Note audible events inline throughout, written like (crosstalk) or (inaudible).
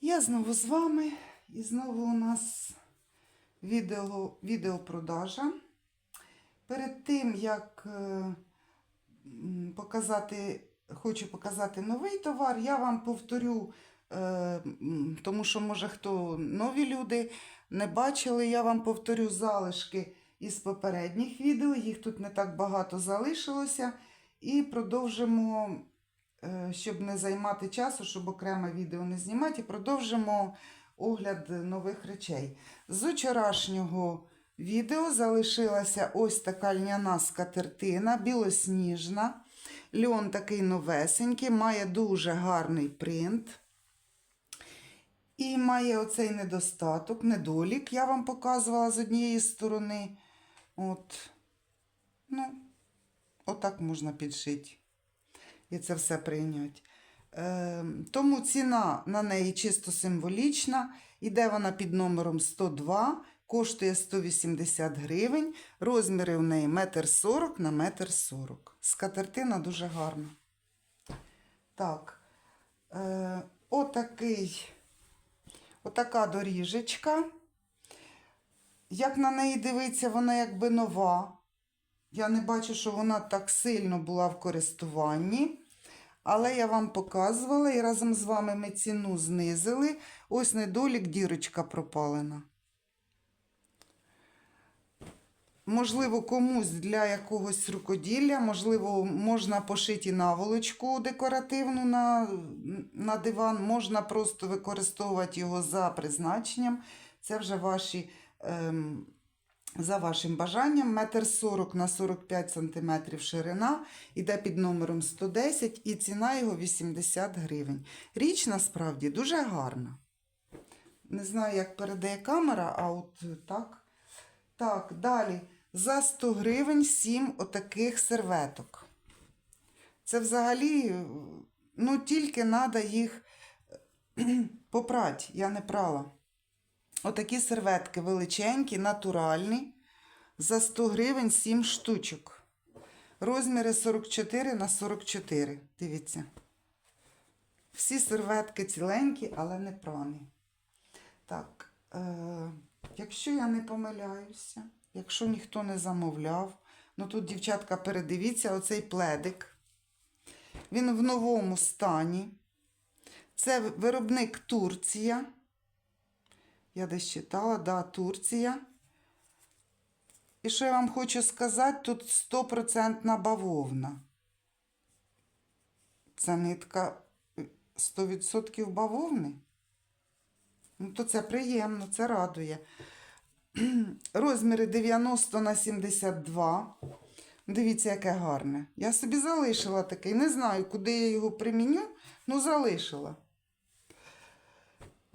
Я знову з вами і знову у нас відео, відеопродажа. Перед тим, як е, показати, хочу показати новий товар, я вам повторю, е, тому що, може, хто нові люди не бачили, я вам повторю залишки із попередніх відео. Їх тут не так багато залишилося. І продовжимо щоб не займати часу, щоб окреме відео не знімати, і продовжимо огляд нових речей. З вчорашнього відео залишилася ось така льняна скатертина, білосніжна. Льон такий новесенький, має дуже гарний принт. І має оцей недостаток, недолік, я вам показувала з однієї сторони. От, ну, отак можна підшити і це все прийняти. Е, тому ціна на неї чисто символічна. Іде вона під номером 102, коштує 180 гривень. Розміри в неї 1,40 на 1,40 м. Скатертина дуже гарна. Так, е, отакий, отака доріжечка. Як на неї дивиться, вона якби нова. Я не бачу, що вона так сильно була в користуванні. Але я вам показувала і разом з вами ми ціну знизили. Ось недолік, дірочка пропалена. Можливо, комусь для якогось рукоділля, можливо, можна пошити наволочку декоративну на, на диван, можна просто використовувати його за призначенням. Це вже ваші. Ем, за вашим бажанням, метр 40 на 45 см ширина, іде під номером 110 і ціна його 80 гривень. Річ насправді дуже гарна. Не знаю, як передає камера, а от так. Так, далі. За 100 гривень 7 отаких серветок. Це взагалі, ну, тільки треба їх попрати, я не прала. Отакі серветки величенькі, натуральні. За 100 гривень 7 штучок. Розміри 44 на 44. Дивіться. Всі серветки ціленькі, але не прані. Так, е- якщо я не помиляюся, якщо ніхто не замовляв, ну тут, дівчатка, передивіться, оцей пледик. Він в новому стані. Це виробник Турція. Я десь читала, да, Турція. І що я вам хочу сказати, тут 100% бавовна. Це нитка 100% бавовни. Ну, то це приємно, це радує. (clears throat) Розміри 90 на 72. Дивіться, яке гарне. Я собі залишила такий. Не знаю, куди я його приміню, ну залишила.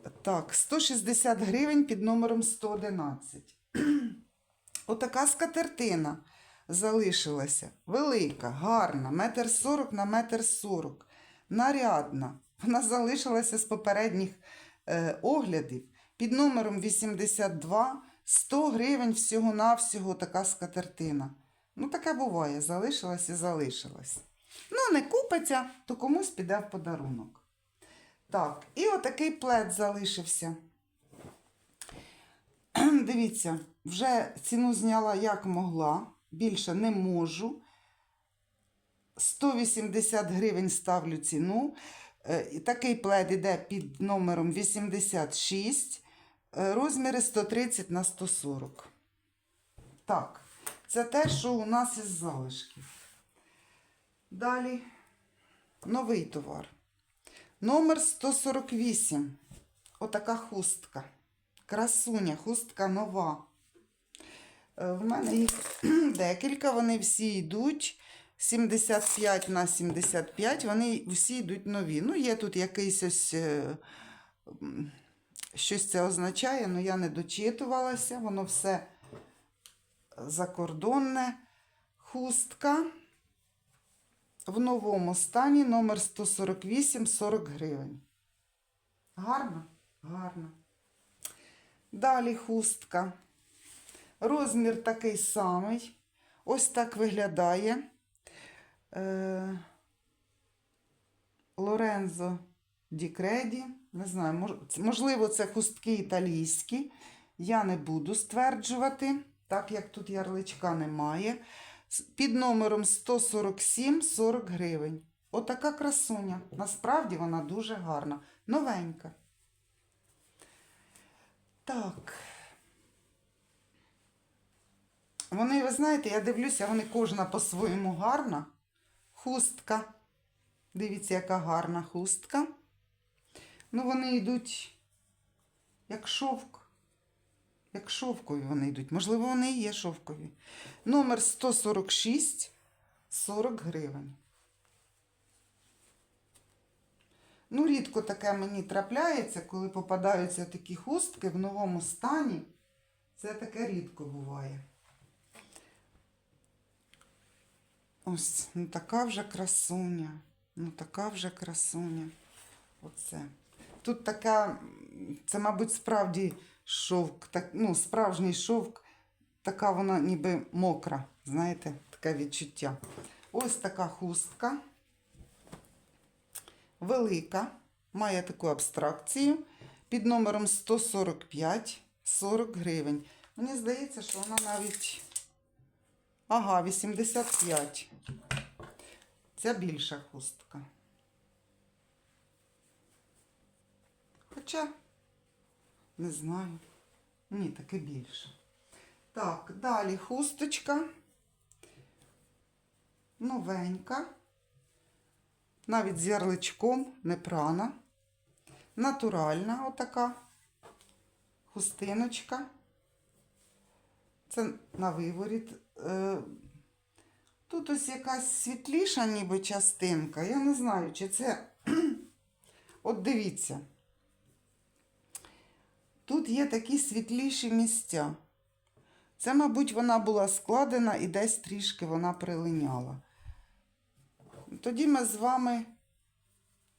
Так, 160 гривень під номером 111. (clears throat) Отака скатертина залишилася. Велика, гарна, метр 40 на метр 40. Нарядна. Вона залишилася з попередніх е, оглядів. Під номером 82 100 гривень всього-навсього така скатертина. Ну, таке буває, залишилась і залишилась. Ну, не купиться, то комусь піде в подарунок. Так, і отакий плед залишився. (clears throat) Дивіться, вже ціну зняла як могла, більше не можу. 180 гривень ставлю ціну. Е, Такий плед іде під номером 86, е, розміри 130 на 140. Так, це те, що у нас із залишків. Далі новий товар. Номер 148. Отака хустка. Красуня, хустка нова. Е, В мене їх (clears throat) декілька, вони всі йдуть 75 на 75, вони всі йдуть нові. Ну, є тут якийсь ось е, щось це означає, але я не дочитувалася, воно все закордонне. Хустка. В новому стані номер 148 40 гривень. Гарно? Гарно. Далі хустка. Розмір такий самий. Ось так виглядає. Е, Лорензо Ді Креді. Не знаю, можливо, це хустки італійські. Я не буду стверджувати, так як тут ярличка немає. Під номером 147 40 гривень. Отака красуня. Насправді вона дуже гарна. Новенька. Так. Вони, ви знаєте, я дивлюся, вони кожна по-своєму гарна. Хустка. Дивіться, яка гарна хустка. Ну, вони йдуть як шовк. Як шовкові вони йдуть. Можливо, вони і є шовкові. Номер 146 40 гривень. Ну, рідко таке мені трапляється, коли попадаються такі хустки в новому стані. Це таке рідко буває. Ось, ну така вже красуня. Ну така вже красуня. Оце. Тут така, це, мабуть, справді шовк, так, ну, справжній шовк, така вона ніби мокра, знаєте, таке відчуття. Ось така хустка. Велика, має таку абстракцію. Під номером 145 40 гривень. Мені здається, що вона навіть. Ага, 85. Це більша хустка. Хоча, не знаю. Ні, таки більше. Так, далі хусточка. Новенька. Навіть з ярличком, не прана. Натуральна отака хустиночка. Це на виворіт. Е, Тут ось якась світліша ніби частинка. Я не знаю, чи це. (clears throat) От дивіться. Тут є такі світліші місця. Це, мабуть, вона була складена і десь трішки вона прилиняла. Тоді ми з вами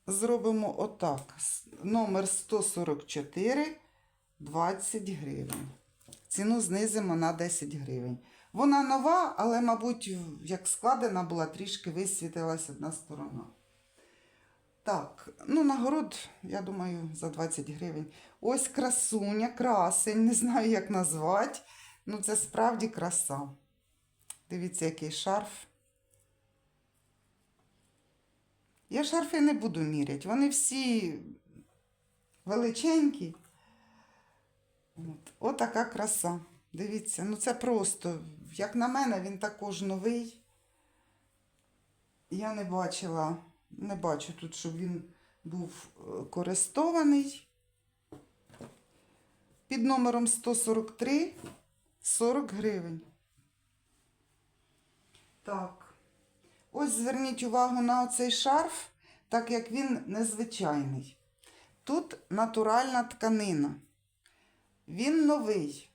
зробимо отак. Номер 144 20 гривень. Ціну знизимо на 10 гривень. Вона нова, але, мабуть, як складена була, трішки висвітилась одна сторона. Так, ну нагород, я думаю, за 20 гривень. Ось красуня, красень, не знаю, як назвати. Ну, це справді краса. Дивіться, який шарф. Я шарфи не буду міряти. Вони всі величенькі. От, Отака краса. Дивіться, ну це просто, як на мене, він також новий. Я не бачила, не бачу тут, щоб він був е, користований. Під номером 143 40 гривень. Так. Ось зверніть увагу на оцей шарф, так як він незвичайний. Тут натуральна тканина. Він новий.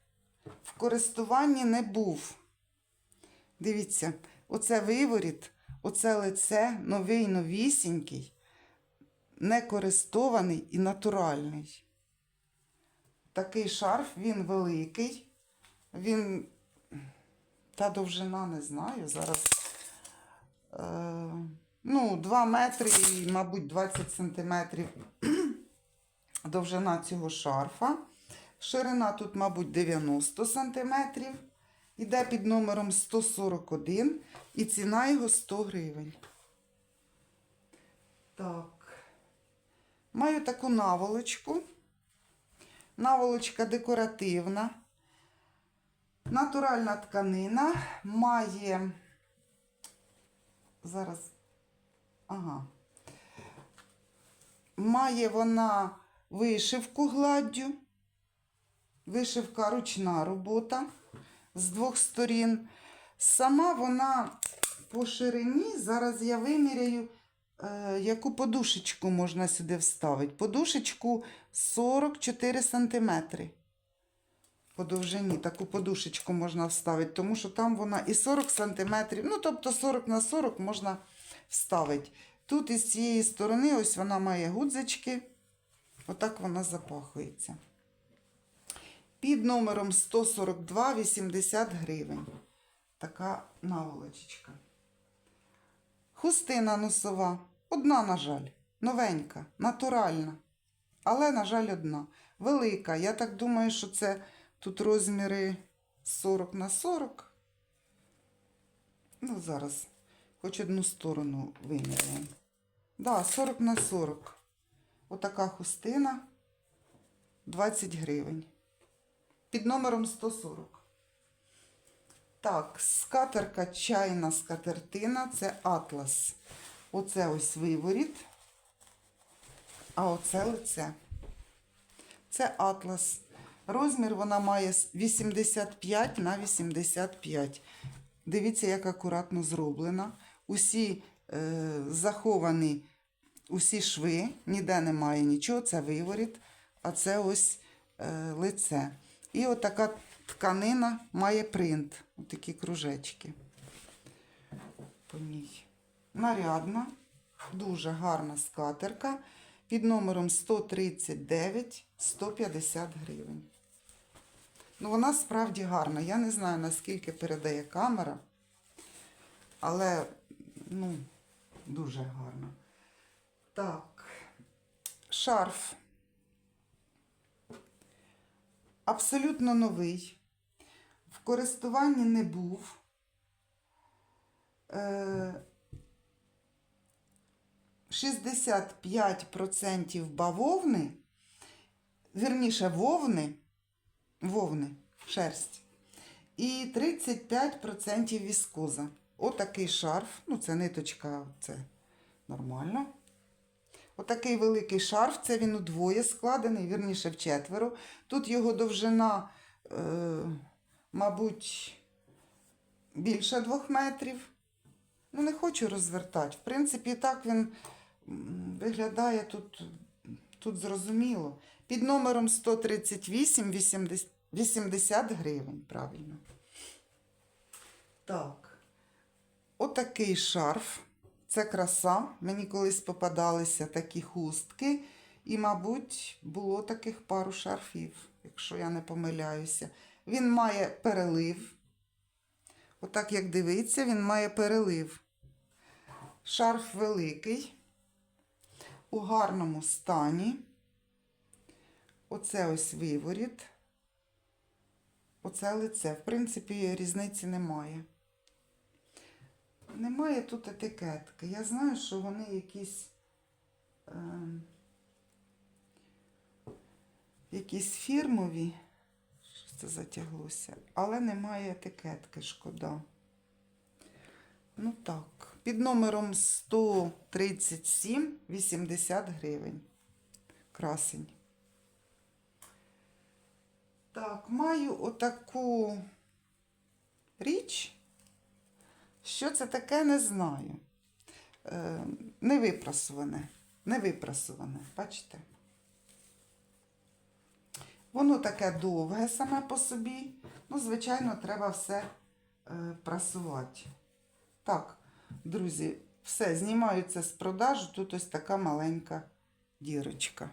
В користуванні не був. Дивіться, оце виворіт, оце лице новий, новісінький, не користований і натуральний. Такий шарф, він великий. Він та довжина не знаю. Зараз е, ну, 2 метри і, мабуть, 20 сантиметрів довжина цього шарфа. Ширина тут, мабуть, 90 сантиметрів. Іде під номером 141 і ціна його 100 гривень. Так. Маю таку наволочку. Наволочка декоративна. Натуральна тканина має. Зараз. Ага. Має вона вишивку гладдю. Вишивка ручна робота з двох сторін. Сама вона по ширині, зараз я виміряю, е, яку подушечку можна сюди вставити. Подушечку 44 см. По довжині таку подушечку можна вставити, тому що там вона і 40 см, ну тобто 40 на 40 можна вставити. Тут із цієї сторони ось вона має гудзички. Отак вона запахується. Під номером 142 80 гривень. Така наволочечка. Хустина носова. Одна, на жаль, новенька, натуральна. Але, на жаль, одна. Велика. Я так думаю, що це тут розміри 40 на 40. Ну, зараз хоч одну сторону виміряємо. Да, 40 на 40. Отака хустина 20 гривень. Під номером 140. Так, скатерка чайна скатертина це атлас. Оце ось виворіт. А оце лице. Це атлас. Розмір вона має 85 на 85. Дивіться, як акуратно зроблена. Усі е, заховані усі шви, ніде немає нічого, це виворіт, а це ось е, лице. І отака тканина має принт. Отакі кружечки. По ній. Нарядна, дуже гарна скатерка. Під номером 139 150 гривень. Ну, вона справді гарна. Я не знаю, наскільки передає камера, але ну, дуже гарна. Так, шарф. Абсолютно новий. В користуванні не був. Е, 65% бавовни, вірніше вовни, вовни, шерсть, і 35% віскоза. Отакий шарф, ну це ниточка, це нормально. Отакий великий шарф, це він удвоє складений, вірніше вчетверо. Тут його довжина, е, мабуть, більше двох метрів. Ну, не хочу розвертати. В принципі, так він виглядає тут, тут зрозуміло. Під номером 138 80, 80 гривень, правильно. Так. Отакий шарф. Це краса. Мені колись попадалися такі хустки. І, мабуть, було таких пару шарфів, якщо я не помиляюся. Він має перелив. Отак, як дивиться, він має перелив. Шарф великий, у гарному стані. Оце ось виворіт. Оце лице. В принципі, різниці немає. Немає тут етикетки. Я знаю, що вони якісь. Е, якісь фірмові. Що це затяглося? Але немає етикетки, шкода. Ну так. Під номером 137 80 гривень. Красень. Так, маю отаку річ. Що це таке, не знаю. Е, не випрасуване. Бачите? Воно таке довге саме по собі. Ну, звичайно, треба все е, прасувати. Так, друзі, все, знімаю це з продажу. Тут ось така маленька дірочка.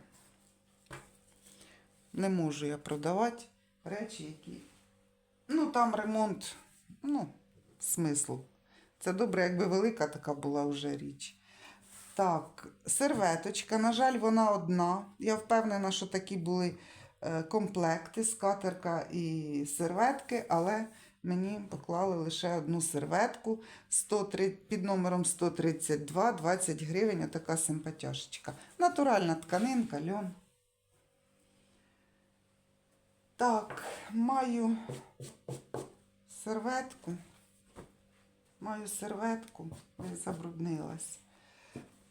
Не можу я продавати речі, які. Ну, там ремонт, ну, смислу. Це добре, якби велика така була вже річ. Так, серветочка. На жаль, вона одна. Я впевнена, що такі були е, комплекти, скатерка і серветки, але мені поклали лише одну серветку 103, під номером 132, 20 гривень, отака симпатяшечка. Натуральна тканинка, льон. Так, маю серветку. Маю серветку, забруднилась,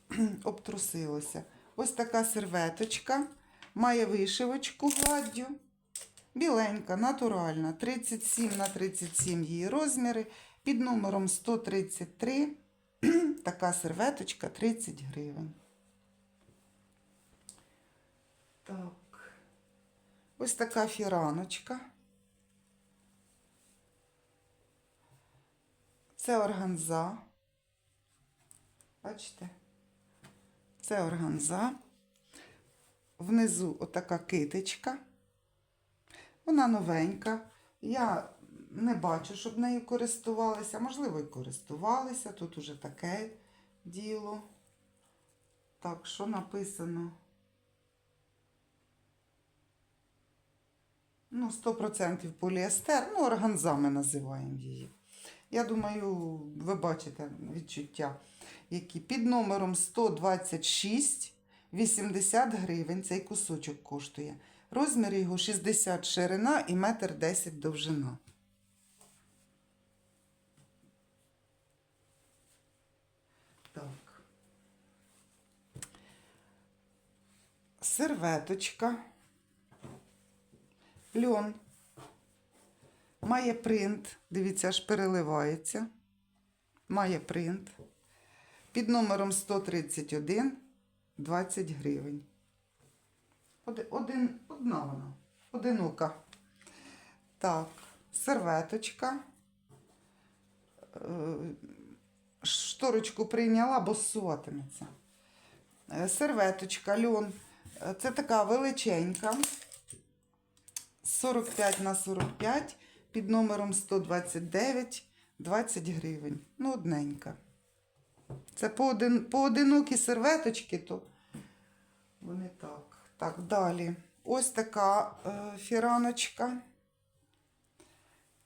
(clears throat) обтрусилося. Ось така серветочка. Має вишивочку гладдю. Біленька, натуральна. 37 на 37 її розміри. Під номером 133. (clears throat) Така серветочка 30 гривень. Так. Ось така фіраночка. Це органза. Бачите? Це органза. Внизу отака китичка. Вона новенька. Я не бачу, щоб нею користувалися. Можливо, і користувалися. Тут уже таке діло. Так, що написано? Ну, 100% поліестер, ну, органза ми називаємо її. Я думаю, ви бачите відчуття, які під номером 126 80 гривень цей кусочок коштує. Розмір його 60 ширина і метр 10 довжина. Так. Серветочка. Льон. Має принт. Дивіться, аж переливається. Має принт. Під номером 131 20 гривень. Один, одна вона. Одинока. Так, серветочка. Е, Шторочку прийняла, бо ссуватиметься. Е, Серветочка, льон. Е, Це така величенька. 45 на 45 під номером 129 20 гривень. Ну, одненька. Це поодин, поодинокі серветочки, то вони так. Так, далі. Ось така е, фіраночка.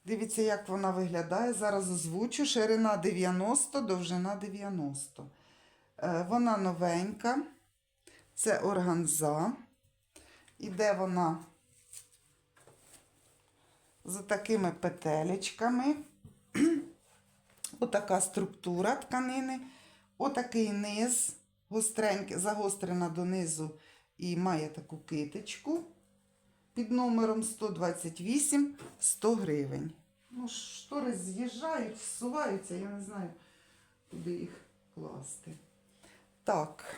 Дивіться, як вона виглядає. Зараз озвучу. Ширина 90, довжина 90. Е, вона новенька. Це органза. Іде вона з такими петелечками. Отака структура тканини. Отакий низ, гостренький, загострена донизу і має таку китичку. Під номером 128 100 гривень. Ну, штори з'їжджають, всуваються, я не знаю, куди їх класти. Так.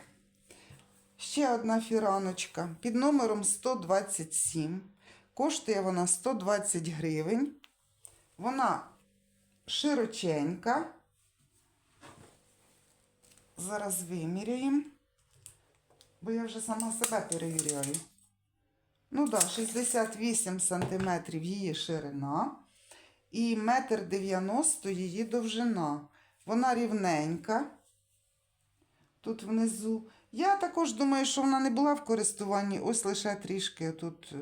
Ще одна фіраночка під номером 127. Коштує вона 120 гривень. Вона широченька. Зараз виміряємо, бо я вже сама себе перевіряю. Ну так, да, 68 см її ширина і 1,90 м її довжина. Вона рівненька. Тут внизу. Я також думаю, що вона не була в користуванні, ось лише трішки тут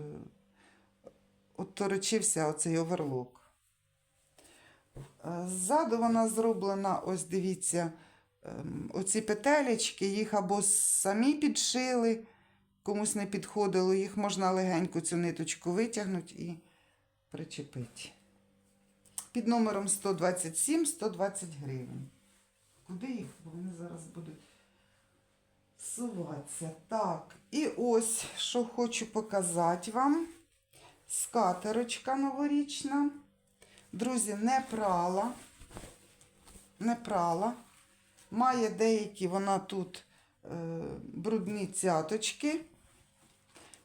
отторочився оцей оверлок. Ззаду вона зроблена, ось дивіться, ем, оці петелечки, їх або самі підшили, комусь не підходило, їх можна легенько цю ниточку витягнути і причепити. Під номером 127 120 гривень. Куди їх? Бо вони зараз будуть суватися. Так, і ось, що хочу показати вам. Скатерочка новорічна. Друзі, не прала. Не прала. Має деякі вона тут е, брудні цяточки.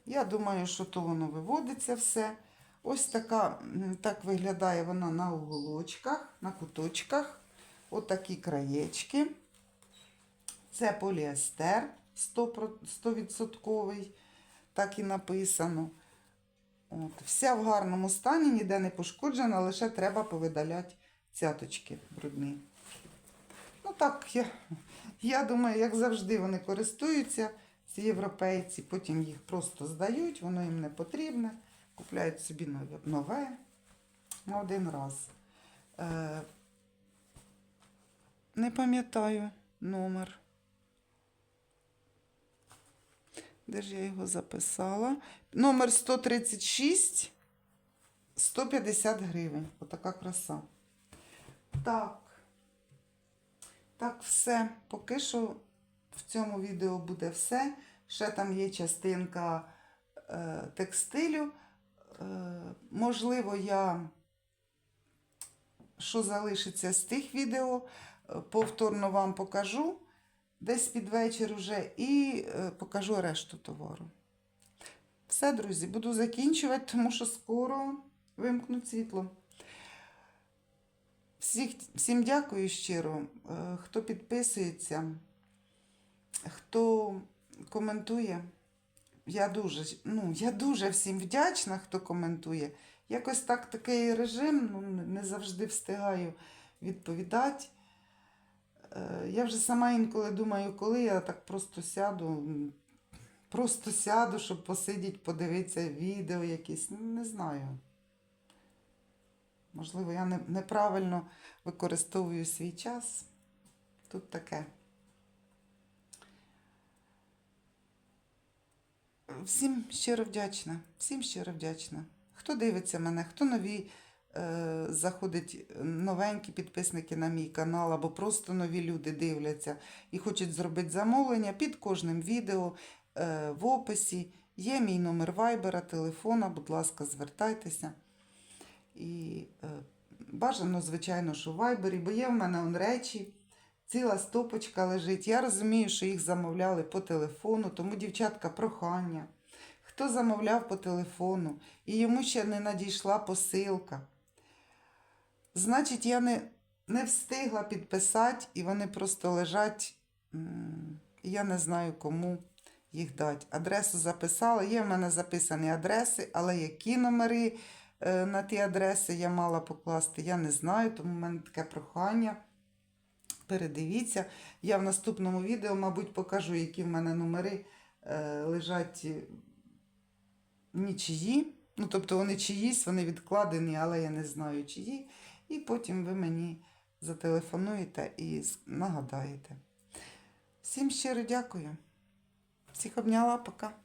Я думаю, що то воно виводиться все. Ось така, так виглядає вона на уголочках, на куточках. Отакі краєчки. Це поліестер 100%, так і написано. От. Вся в гарному стані, ніде не пошкоджена, лише треба повидаляти цяточки брудні. Ну так, я, я думаю, як завжди, вони користуються, ці європейці, потім їх просто здають, воно їм не потрібне, купляють собі нове, нове на один раз. Е, не пам'ятаю номер. Де ж я його записала? Номер 136 150 гривень. Отака краса. Так. Так, все. Поки що в цьому відео буде все. Ще там є частинка е, текстилю. Е, можливо, я, що залишиться з тих відео, е, повторно вам покажу десь під вечір уже і е, покажу решту товару. Все, друзі, буду закінчувати, тому що скоро вимкнуть світло. Всіх, всім дякую щиро, е, хто підписується, хто коментує. Я дуже, ну, я дуже всім вдячна, хто коментує. Якось так такий режим, ну, не завжди встигаю відповідати. Е, Я вже сама інколи думаю, коли я так просто сяду, просто сяду, щоб посидіти, подивитися відео якісь. Не знаю. Можливо, я неправильно використовую свій час. Тут таке. Всім щиро вдячна. Всім щиро вдячна. Хто дивиться мене, хто нові е, заходить новенькі підписники на мій канал, або просто нові люди дивляться і хочуть зробити замовлення під кожним відео е, в описі. Є мій номер вайбера, телефона, будь ласка, звертайтеся. І е, бажано, звичайно, що в вайбері, бо є в мене он речі, ціла стопочка лежить. Я розумію, що їх замовляли по телефону, тому, дівчатка, прохання. Хто замовляв по телефону і йому ще не надійшла посилка, значить, я не, не встигла підписати, і вони просто лежать. Я не знаю, кому їх дати. Адресу записала. Є в мене записані адреси, але які номери е, на ті адреси я мала покласти, я не знаю, тому в мене таке прохання. Передивіться. Я в наступному відео, мабуть, покажу, які в мене номери е, лежать е, нічиї. Ну, тобто вони чиїсь, вони відкладені, але я не знаю чиї. І потім ви мені зателефонуєте і нагадаєте. Всім щиро дякую. Всіх обняла, пока.